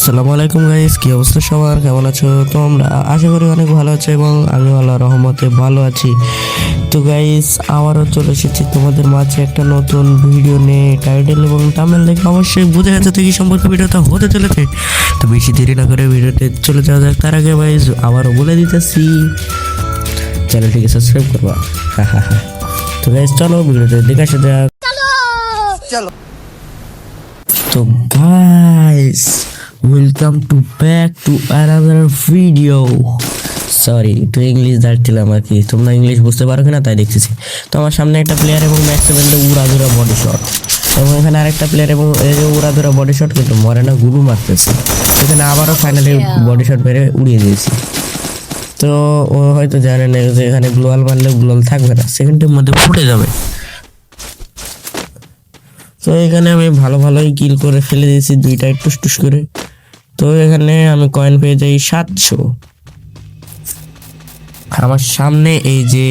আসসালামু আলাইকুম গাইস কি অবস্থা সবার? কেমন আছো? তোমরা আশা করি অনেক ভালো আছো এবং আমি আল্লাহ রহমতে ভালো আছি। তো গাইস আবারও চলে এসেছি তোমাদের মাঝে একটা নতুন ভিডিও নিয়ে। টাইটেল এবং তামিল দেখে অবশ্যই বুঝে গেছে তো কি সম্পর্কে ভিডিওটা হতে চলেছে। তো বেশি দেরি না করে ভিডিওতে চলে যাওয়া যাক। তার আগে গাইস আবারও বলে দিতেছি চ্যানেলটিকে সাবস্ক্রাইব করবা। তো গাইস চলো ভিডিওতে দেখে আসা যাক। চলো! তো guys welcome to back to another video sorry একটু ইংলিশ দাঁড়ছিলাম আর কি তোমরা ইংলিশ বুঝতে পারো কিনা তাই দেখতেছি। তো আমার সামনে একটা প্লেয়ার এবং ম্যাক্স সেভেন্টে উড়াধুরা বডি শট এবং এখানে আরেকটা প্লেয়ার এবং এই যে উড়াধুরা বডি শট কিন্তু মরে না, গুরু মারতেছে। এখানে আবারও ফাইনালি বডি শট মেরে উড়িয়ে দিয়েছি। তো ও হয়তো জানে না যে এখানে গ্লোয়াল মারলে গ্লোয়াল থাকবে না সেকেন্ডের মধ্যে ফুটে যাবে। তো এখানে আমি ভালো ভালোই কিল করে ফেলে দিয়েছি, দুইটা টুস টুস করে। তো এখানে আমি কয়েন পেয়ে যাই সাতশো। আমার সামনে এই যে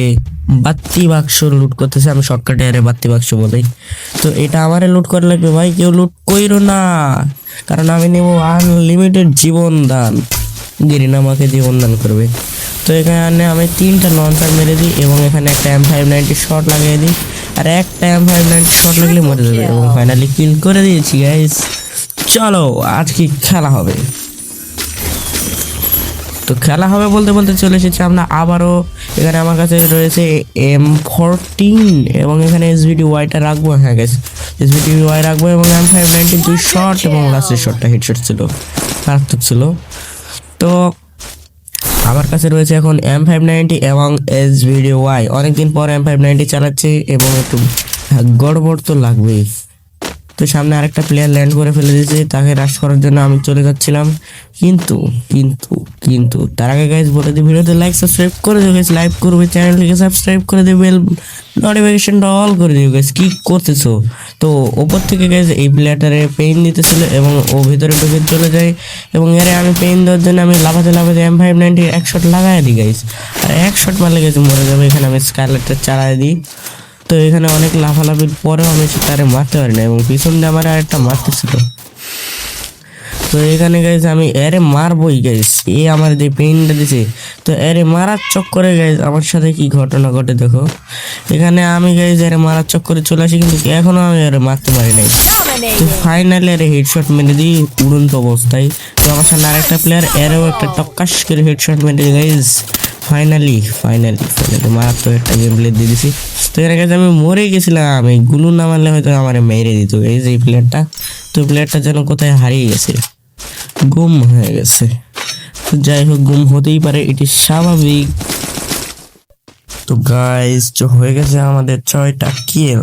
বাত্তি বাক্স লুট করতেছে, আমি শর্টকাটে আরে বাত্তি বাক্স বলেই তো এটা আমারে লুট করে লাগবে ভাই, কেউ লুট কইরো না। কারণ আমি নেব আনলিমিটেড জীবন দান। গিরিন আমাকে জীবন দান করবে। তো এখানে আমি তিনটা লঞ্চার মেরে দিই এবং এখানে একটা এম ফাইভ নাইনটি শট লাগিয়ে দিই। আর একটা এম ফাইভ নাইনটি শট লাগলে মরে যাবে এবং ফাইনালি কিল করে দিয়েছি গাইস চলো আজকে খেলা হবে? তো খেলা হবে বলতে বলতে চলে এসেছি আমরা আবারও। এখানে আমার কাছে রয়েছে এম ফোরটিন এবং এখানে এসভিডি ওয়াইটা রাখব হ্যাঁ গেছে এসভিডি ওয়াই রাখব এবং এম ফাইভ নাইনটি দুই শট এবং লাস্টের শটটা হেডশট ছিল মারাত্মক ছিল। তো আমার কাছে রয়েছে এখন এম ফাইভ নাইনটি এবং এস ভিডিও ওয়াই অনেকদিন পর এম ফাইভ নাইনটি চালাচ্ছি এবং একটু গড়বড় তো লাগবেই। তো সামনে আরেকটা প্লেয়ার ল্যান্ড করে ফেলে দিয়েছে, তাকে রাশ করার জন্য আমি চলে যাচ্ছিলাম। কিন্তু কিন্তু কিন্তু, তার আগে গাইজ বলে দিই, ভিডিওতে লাইক সাবস্ক্রাইব করে দিও গাইজ লাইক করবে চ্যানেলটিকে সাবস্ক্রাইব করে দিও বেল নোটিফিকেশনটা অল করে দিও গাইজ কি করতেছো? তো ওপর থেকে গাইজ এই প্লেয়ারটারে পেইন দিতেছিল এবং ও ভিতরে ঢুকে চলে যায় এবং এরে আমি পেইন দেওয়ার জন্য আমি লাফাতে লাফাতে এম ফাইভ নাইনটি এক শট লাগাই দিই গাইজ আর এক শট মারলে গেছে মরে যাবে, এখানে আমি স্কারলেটটা চালাই দিই। তো এখানে অনেক লাফালাফির পরেও আমি তারে মারতে পারি না এবং পিছন দিয়ে আমার আরেকটা মারতেছিল তো এখানে গাইজ আমি এরে মারবই গাইজ এ আমার যে পেইনটা দিছে। তো এরে মারার চক্করে গাইজ আমার সাথে কি ঘটনা ঘটে দেখো। এখানে আমি গাইজ এরে মারার চক্করে চলে আসি কিন্তু এখনও আমি এরে মারতে পারি নাই। তো ফাইনালি এর হেডশট মেরে দিই উড়ন্ত অবস্থায়। তো আমার সামনে আরেকটা প্লেয়ার এরও একটা টক্কাস করে হেডশট মেরে গাইজ ফাইনালি ফাইনালি ফাইনালি মারাত্মক একটা গেম প্লে দিয়ে দিছি। তো এর কাছে আমি মরে গেছিলাম, এই গুলু না মারলে হয়তো আমার মেরে দিত। এই যে প্লেয়ারটা তো প্লেয়ারটা যেন কোথায় হারিয়ে গেছে, গুম হয়ে গেছে। তো যাই হোক, গুম হতেই পারে, এটি স্বাভাবিক। তো গাইস তো হয়ে গেছে আমাদের ছয়টা কিল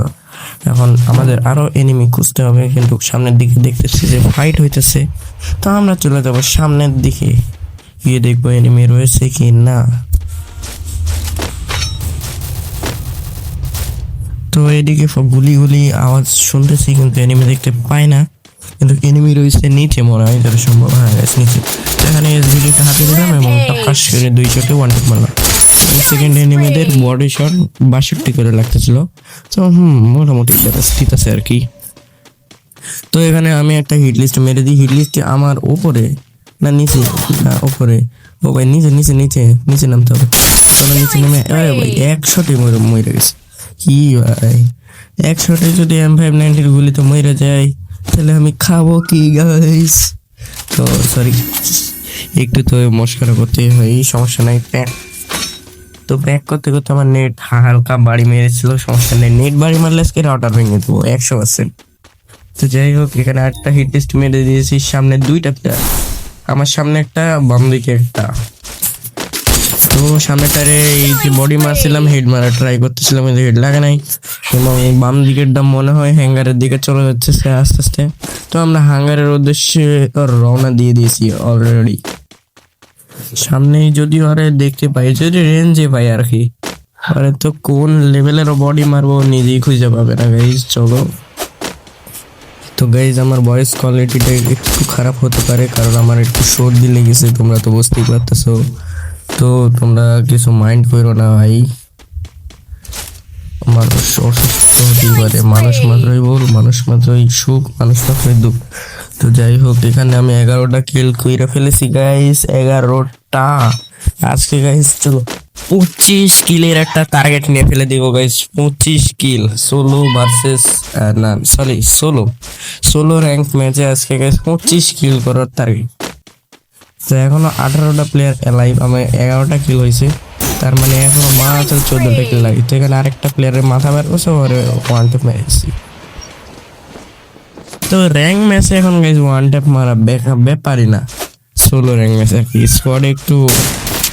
এখন আমাদের আরও এনিমি খুঁজতে হবে, কিন্তু সামনের দিকে দেখতেছি যে ফাইট হইতেছে। তো আমরা চলে যাব সামনের দিকে। গিয়ে দেখব এনিমি রয়েছে কি না তো এদিকে সব গুলি গুলি আওয়াজ শুনতেছি কিন্তু এনিমি দেখতে পাই না। কিন্তু এনিমি রয়েছে নিচে মনে হয় যত সম্ভব হ্যাঁ নিচে। এখানে এসভিডিটা হাতে দিলাম এবং টকাশ করে দুই শটে ওয়ান টপ মারলাম। সেকেন্ড এনিমিদের বডি শট বাষট্টি করে লাগতেছিল। তো হুম মোটামুটি ঠিক আছে আর কি। তো এখানে আমি একটা হিট লিস্ট মেরে দিই। হিট লিস্টে আমার ওপরে না নিচে? না ওপরে। ও ভাই নিচে নিচে নিচে নিচে নামতে হবে। তবে নিচে নেমে আরে ভাই একশোটি শটে মরে মরে গেছে। কি ভাই? এক শটে যদি এম ফাইভ নাইনটির গুলিতে মরে যায় তাহলে আমি খাব কি গাইস তো সরি একটু তো মস্করা করতে হয়, সমস্যা নাই, প্যাক। তো ব্যাক করতে করতে আমার নেট হালকা বাড়ি মেরেছিল, সমস্যা নেই। নেট বাড়ি মারলে আজকে রাউটার ভেঙে দেবো, একশো পার্সেন্ট তো যাই হোক, এখানে একটা হিট টেস্ট মেরে দিয়েছি, সামনে দুইটা প্লেয়ার আমার সামনে একটা বাম দিকে একটা। তো সামনেটারে এই যে বডি মারছিলাম হেড মারা ট্রাই করতেছিলাম, কিন্তু হেড লাগে নাই। এবং বাম দিকেরটা মনে হয় হ্যাঙ্গারের দিকে চলে যাচ্ছে সে আস্তে আস্তে। তো আমরা হ্যাঙ্গারের উদ্দেশ্যে রওনা দিয়ে দিয়েছি অলরেডি সামনেই যদি আরে দেখতে পাই, যদি রেঞ্জে পাই আর কি। আরে তো কোন লেভেলের বডি মারবো নিজেই খুঁজে পাবে না গাইজ চলো। তো গাইজ আমার ভয়েস কোয়ালিটিটা একটু খারাপ হতে পারে, কারণ আমার একটু সর্দি লেগেছে, তোমরা তো বুঝতেই পারতেছো। তো তোমরা কিছু মাইন্ড করো না ভাই। মানুষ অসুস্থ হতেই পারে মানুষ মাত্রই বল মানুষ মাত্রই সুখ মানুষ মাত্রই দুঃখ। তো যাই হোক এখানে আমি এগারোটা কিল কইরা ফেলেছি গাইস এগারোটা। আজকে গাইস চলো পঁচিশ কিলের একটা টার্গেট নিয়ে ফেলে দিব গাইস পঁচিশ কিল সোলো ভার্সেস না সরি সোলো সোলো র্যাঙ্ক ম্যাচে আজকে গাইস পঁচিশ কিল করার টার্গেট তো এখনও আঠারোটা প্লেয়ার লাইভ আমার এগারোটা কিল হয়েছে তার মানে এখনও মাত্র চোদ্দটা কিল লাগে। তো এখানে আরেকটা প্লেয়ারের মাথা বের করছে, ওরে ওয়ান টেপ মেরেছি তো র্যাঙ্ক ম্যাচে এখন গাইজ ওয়ান ট্যাপ মারা ব্যাপারই না। সোলো র্যাঙ্ক ম্যাচ আর কি স্কোয়াড একটু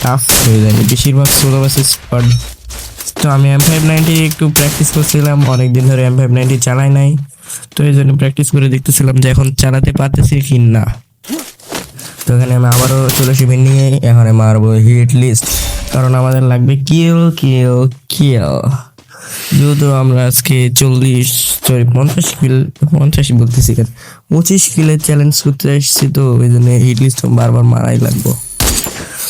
টাফ হয়ে যায়। বেশিরভাগ সোলো ভার্সেস স্কোয়াড তো আমি এম ফাইভ নাইনটি একটু প্র্যাকটিস করছিলাম, অনেকদিন ধরে এম ফাইভ নাইনটি চালাই নাই। তো এই জন্য প্র্যাকটিস করে দেখতেছিলাম যে এখন চালাতে পারতেছি কি না। তো এখানে আমি আবারও চলে আসি নিয়ে। এখানে মারবো হিট লিস্ট কারণ আমাদের লাগবে কিল কিল কিল যেহেতু আমরা আজকে চল্লিশ সরি পঞ্চাশ কিল পঞ্চাশ বলতেছি কেন পঁচিশ কিলের চ্যালেঞ্জ করতে এসেছি তো, ওই জন্য হিট লিস্ট বারবার মারাই লাগবো।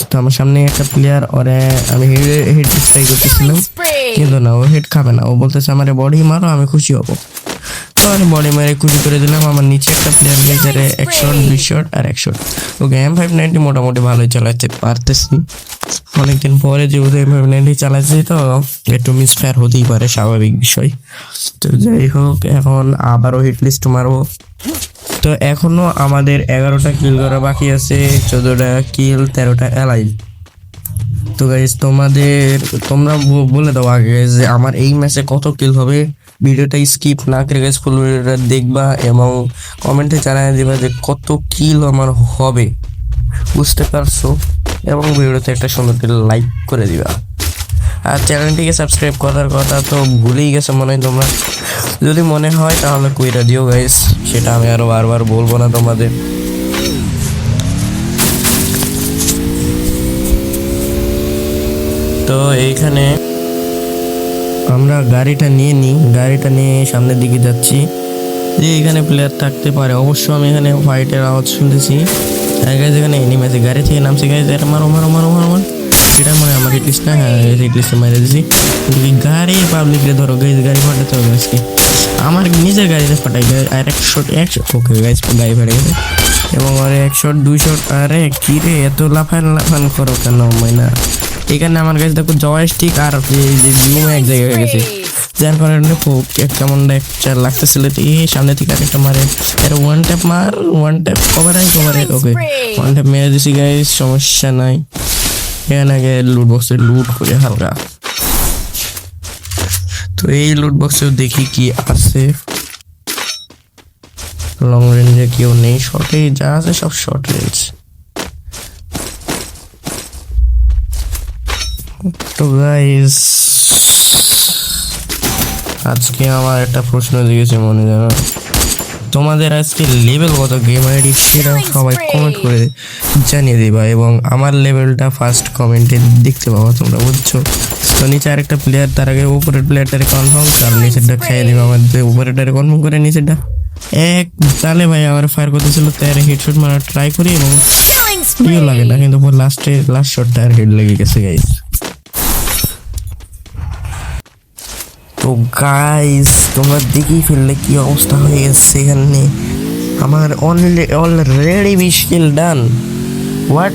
তো আমার সামনে একটা প্লেয়ার ওরে আমি হেড ট্রাই করতেছিলাম। কিন্তু না, ও হেড খাবে না। ও বলতেছে, আমার বডি মারো, আমি খুশি হব। আমি বডি মেরে খুশি করে দিলাম আমার নিচে একটা প্লেয়ার গেছে এক শট দুই শট আর এক shot okay M five ninety মোটামুটি ভালোই চালাতে পারতেছি। অনেকদিন পরে যেহেতু এম ফাইভ নাইনটি চালাচ্ছি তো একটু মিসফেয়ার হতেই পারে স্বাভাবিক বিষয়। তো যাই হোক এখন আবারও হিট লিস্ট মারবো। তো এখনও আমাদের এগারোটা কিল করা বাকি আছে চোদ্দটা কিল তেরোটা অ্যালাইভ তো গাইজ তোমাদের তোমরা বলে দাও আগে যে আমার এই ম্যাচে কত কিল হবে? ভিডিওটা স্কিপ না করে গেছে ফুল ভিডিওটা দেখবা এবং কমেন্টে জানিয়ে দিবা যে কত কিল আমার হবে। বুঝতে পারছ? এবং ভিডিওতে একটা সুন্দর করে লাইক করে দিবা। আর চ্যানেলটিকে সাবস্ক্রাইব করার কথা তো ভুলেই গেছে মনে হয় তোমরা। যদি মনে হয় তাহলে কইরা দিও গাইস সেটা আমি আরও বারবার বলব না তোমাদের। তো এইখানে আমরা গাড়িটা নিয়ে নিই, গাড়িটা নিয়ে সামনের দিকে যাচ্ছি। যে এখানে প্লেয়ার থাকতে পারে। অবশ্য আমি এখানে ফাইটের আওয়াজ শুনতেছি। হ্যাঁ এখানে এনিমি আছে। গাড়ি থেকে নামছে গাইজ এটা মারো মারো মারো মারো মারো। এটা মনে হয় আমার না? হ্যাঁ হিট লিস্টে মেরে দিছি। গাড়ি পাবলিকরে ধরো গাইজ গাড়ি ফাটাতে হবে আজকে। আমার নিজের গাড়িতে ফাটাই আর একশো একশো ওকে গাইজ গাড়ি ফেটে গেছে। এবং আরে এক শট দুই শট আরে কি রে, এত লাফান লাফান করো কেন, ময়না? এখানে আমার কাছে দেখো জয়স্টিক আর এই যে জুম এক জায়গায় হয়ে গেছে। যার কারণে খুব কেমন একটা লাগতেছিল এই সামনে থেকে আরেকটা মারে। এটা ওয়ান ট্যাপ মার one tap cover I cover I okay one tap মেরে দিছি গাইস সমস্যা নাই। এখানে আগে লুট বক্সে লুট করে হালকা। তো এই লুট বক্সেও দেখি কি আছে। লং রেঞ্জে কেউ নেই শর্টে যা আছে সব শর্ট রেঞ্জ তো গাইস আজকে আমার একটা প্রশ্ন জিজ্ঞেসে মনে জানো? তোমাদের আজকে লেভেল কত? গেম আইডি সেটা সবাই কমেন্ট করে জানিয়ে দিবা এবং আমার লেভেলটা ফার্স্ট কমেন্টে দেখতে পাবো তোমরা বুঝছ? তো নিচে আরেকটা প্লেয়ার তার আগে উপরের প্লেয়ারটারে কনফার্ম কারণ নিচেরটা খেয়ে দিবে আমাদের উপরেরটারে কনফার্ম করে নিচেরটা। এক তাহলে ভাই আমার ফায়ার করতেছিল তার হেডশট মারা ট্রাই করি এবং ইয়ে লাগে না কিন্তু লাস্টে লাস্ট শটটা আর হেড লেগে গেছে গাইস তো গাইস তোমরা দেখেই ফেললে কি অবস্থা হয়ে গেছে এখানে। আমার অলরেডি বিশ কিল ডান হোয়াট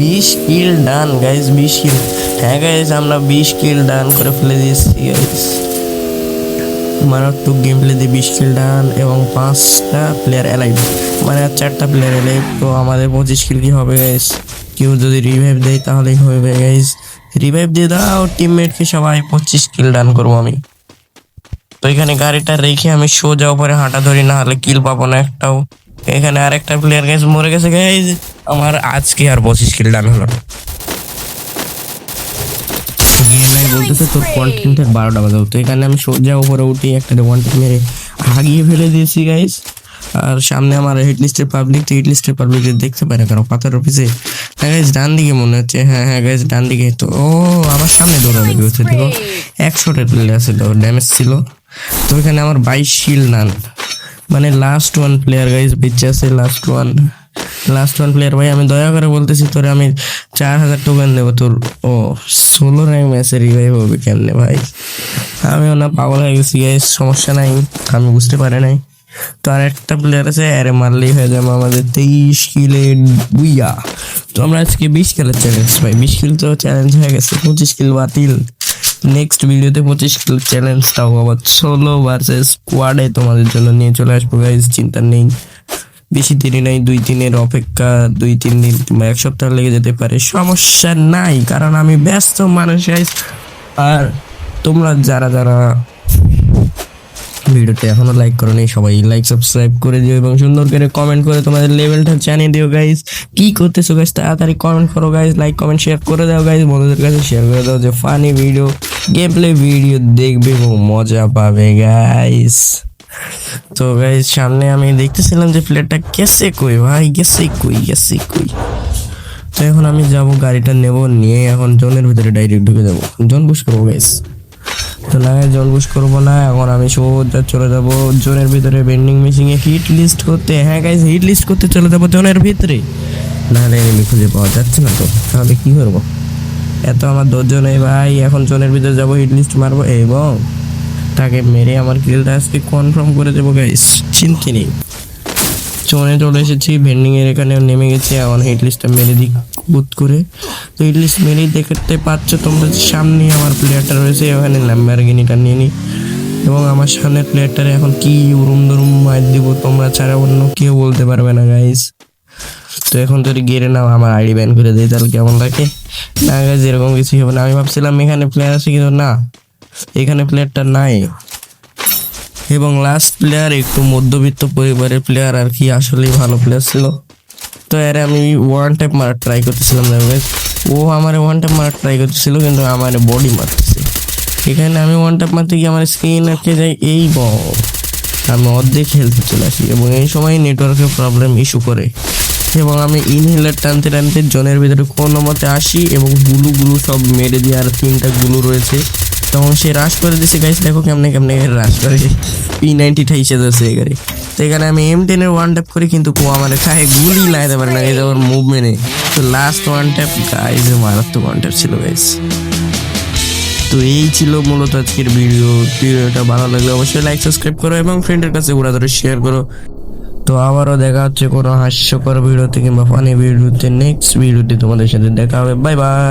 বিশ কিল ডান গাইস বিশ কিল হ্যাঁ গাইস আমরা বিশ কিল ডান করে ফেলে দিয়েছি গাইস মারাত্মক গেম প্লে দিয়ে বিশ কিল ডান এবং পাঁচটা প্লেয়ার অ্যালাইভ মানে চারটা প্লেয়ার অ্যালাইভ তো আমাদের পঁচিশ কিল কি হবে গাইস কেউ যদি রিভাইভ দেয় তাহলেই হবে গাইস রিভাইভ দিয়ে দাও টিমমেটকে সবাই পঁচিশ কিল ডান করব আমি। তো এখানে গাড়িটা রেখে আমি সোজা উপরে হাঁটা ধরি না হলে কিল পাবো না একটাও। এখানে আরেকটা প্লেয়ার গেছে মরে গেছে গাইজ আমার আজকে আর পঁচিশ কিল ডান হলো না। বলতেছে তোর বারোটা তো এখানে আমি উপরে উঠি, একটা হাগিয়ে ফেলে দিয়েছি আর সামনে আমার পাবলিক পাবলিক দেখতে পারে কারণ অফিসে হ্যাঁ মনে হচ্ছে। হ্যাঁ হ্যাঁ গাইজ তো, ও, আমার সামনে একশোটা প্লেয়ার ছিল ড্যামেজ ছিল। তো এখানে আমার বাইশ শিল নান। মানে লাস্ট ওয়ান প্লেয়ার গাইজ বেঁচে আছে last one last one player ভাই, আমি দয়া করে বলতেছি, তোরে আমি চার হাজার টোকেন দেবো তোর। ও, ষোলো র্যাঙ্ক ম্যাচে রিভাইভ হবে কেমনে, ভাই? আমিও না পাগল হয়ে গেছি গাইজ সমস্যা নাই, আমি বুঝতে পারি নাই। তো আর একটা প্লেয়ার আছে, আরে মারলেই হয়ে যাবে আমাদের তেইশ কিলে বুইয়া তো আমরা আজকে বিশ কিলের চ্যালেঞ্জ ভাই, বিশ কিল তো চ্যালেঞ্জ হয়ে গেছে, পঁচিশ কিল বাতিল। নেক্সট ভিডিওতে পঁচিশ কিল চ্যালেঞ্জ তাও আবার সোলো ভার্সেস স্কোয়াডে তোমাদের জন্য নিয়ে চলে আসব গাইজ চিন্তা নেই। বেশি দেরি নাই, দুই দিনের অপেক্ষা, দুই, তিন দিন কিংবা এক সপ্তাহ লেগে যেতে পারে, সমস্যা নাই, কারণ আমি ব্যস্ত মানুষ। আর তোমরা যারা যারা ভিডিওতে এখনও লাইক করো নি সবাই লাইক সাবস্ক্রাইব করে দিও এবং সুন্দর করে কমেন্ট করে তোমাদের লেভেলটা জানিয়ে দিও গাইজ কি করতেছো গাইজ তাড়াতাড়ি কমেন্ট করো গাইজ লাইক কমেন্ট শেয়ার করে দাও গাইজ বন্ধুদের কাছে শেয়ার করে দাও যে funny video game play video দেখবে, এবং মজা পাবে গাইজ তো গাইজ সামনে আমি দেখতেছিলাম যে প্লেটটা গেছে কই, ভাই? গেছে কই গেছে কই? তো এখন আমি যাব, গাড়িটা নেব, নিয়ে এখন জোনের ভিতরে ডাইরেক্ট ঢুকে যাব। জোন বুশ করব গাইজ তো না জল বুশ করব না, এখন আমি সোজা চলে যাব জোনের ভিতরে বেন্ডিং মেশিং এ হিট লিস্ট করতে। হ্যাঁ গাইজ হিট লিস্ট করতে চলে যাব জোনের ভিতরে। নাহলে এনিমি খুঁজে পাওয়া যাচ্ছে না তো। তাহলে কি করব? এত আমার দশজন এই ভাই, এখন জোনের ভিতরে যাব হিট লিস্ট মারবো এবং তাকে মেরে আমার কিলটা আজকে কনফার্ম করে দেবো গাইস চিন্তা নেই? চনে চলে এসেছি ভেন্ডিং এর এখানে নেমে গেছি এখন হিট লিস্টটা মেরে দিই বুত করে। তো হিট লিস্ট মেরেই দেখতে পাচ্ছ তোমরা সামনে আমার প্লেয়ারটা রয়েছে ওখানে ল্যাম্বারগিনিটা নিয়ে নিই এবং আমার সামনের প্লেয়ারটারে এখন কি উরুম দুরুম মার দিব তোমরা ছাড়া অন্য কেউ বলতে পারবে না গাইস তো এখন যদি গেড়ে নাও, আমার আইডি ব্যান করে দেয় তাহলে কেমন লাগে? না গাইজ এরকম কিছু হবে না। আমি ভাবছিলাম এখানে প্লেয়ার আছে কিন্তু না। এখানে প্লেয়ারটা নাই। এবং লাস্ট প্লেয়ার একটু মধ্যবিত্ত পরিবারের প্লেয়ার আর কি, আসলেই ভালো প্লেয়ার ছিল। তো এর আমি ওয়ান টাইপ মারার ট্রাই করতেছিলাম। ও আমার ওয়ান টাইপ মারার ট্রাই করতেছিল, কিন্তু আমার বডি মারতেছে। এখানে আমি ওয়ান টাইপ মারতে গিয়ে আমার স্ক্রিন আটকে যায় এই বল আমি অর্ধেক খেলতে চলে আসি, এবং এই সময় নেটওয়ার্কের প্রবলেম ইস্যু করে। এবং আমি ইনহেলার টানতে টানতে জনের ভিতরে কোনো মতে আসি এবং গুলু গুলু সব মেরে দিয়ে আর তিনটা গুলু রয়েছে। তখন সে রাশ করে দিছে গাইস দেখো কেমনে কেমনে রাশ করে পি নাইনটি ঠাইসে যাচ্ছে এখানে তো এখানে আমি এম টেনের ওয়ান ট্যাপ করি, কিন্তু কো আমার খায় গুলি লাগাতে পারে না গাইজ আমার মুভমেন্টে তো লাস্ট ওয়ান ট্যাপ গাইজ মারাত্মক ওয়ান ট্যাপ ছিল গাইজ তো এই ছিল মূলত আজকের ভিডিও ভিডিওটা ভালো লাগলে অবশ্যই লাইক সাবস্ক্রাইব করো এবং ফ্রেন্ডের কাছে ঘোরা ধরে শেয়ার করো। তো আবারও দেখা হচ্ছে কোনো হাস্যকর ভিডিওতে কিংবা ফানি ভিডিওতে নেক্সট ভিডিওতে তোমাদের সাথে দেখা হবে। Bye bye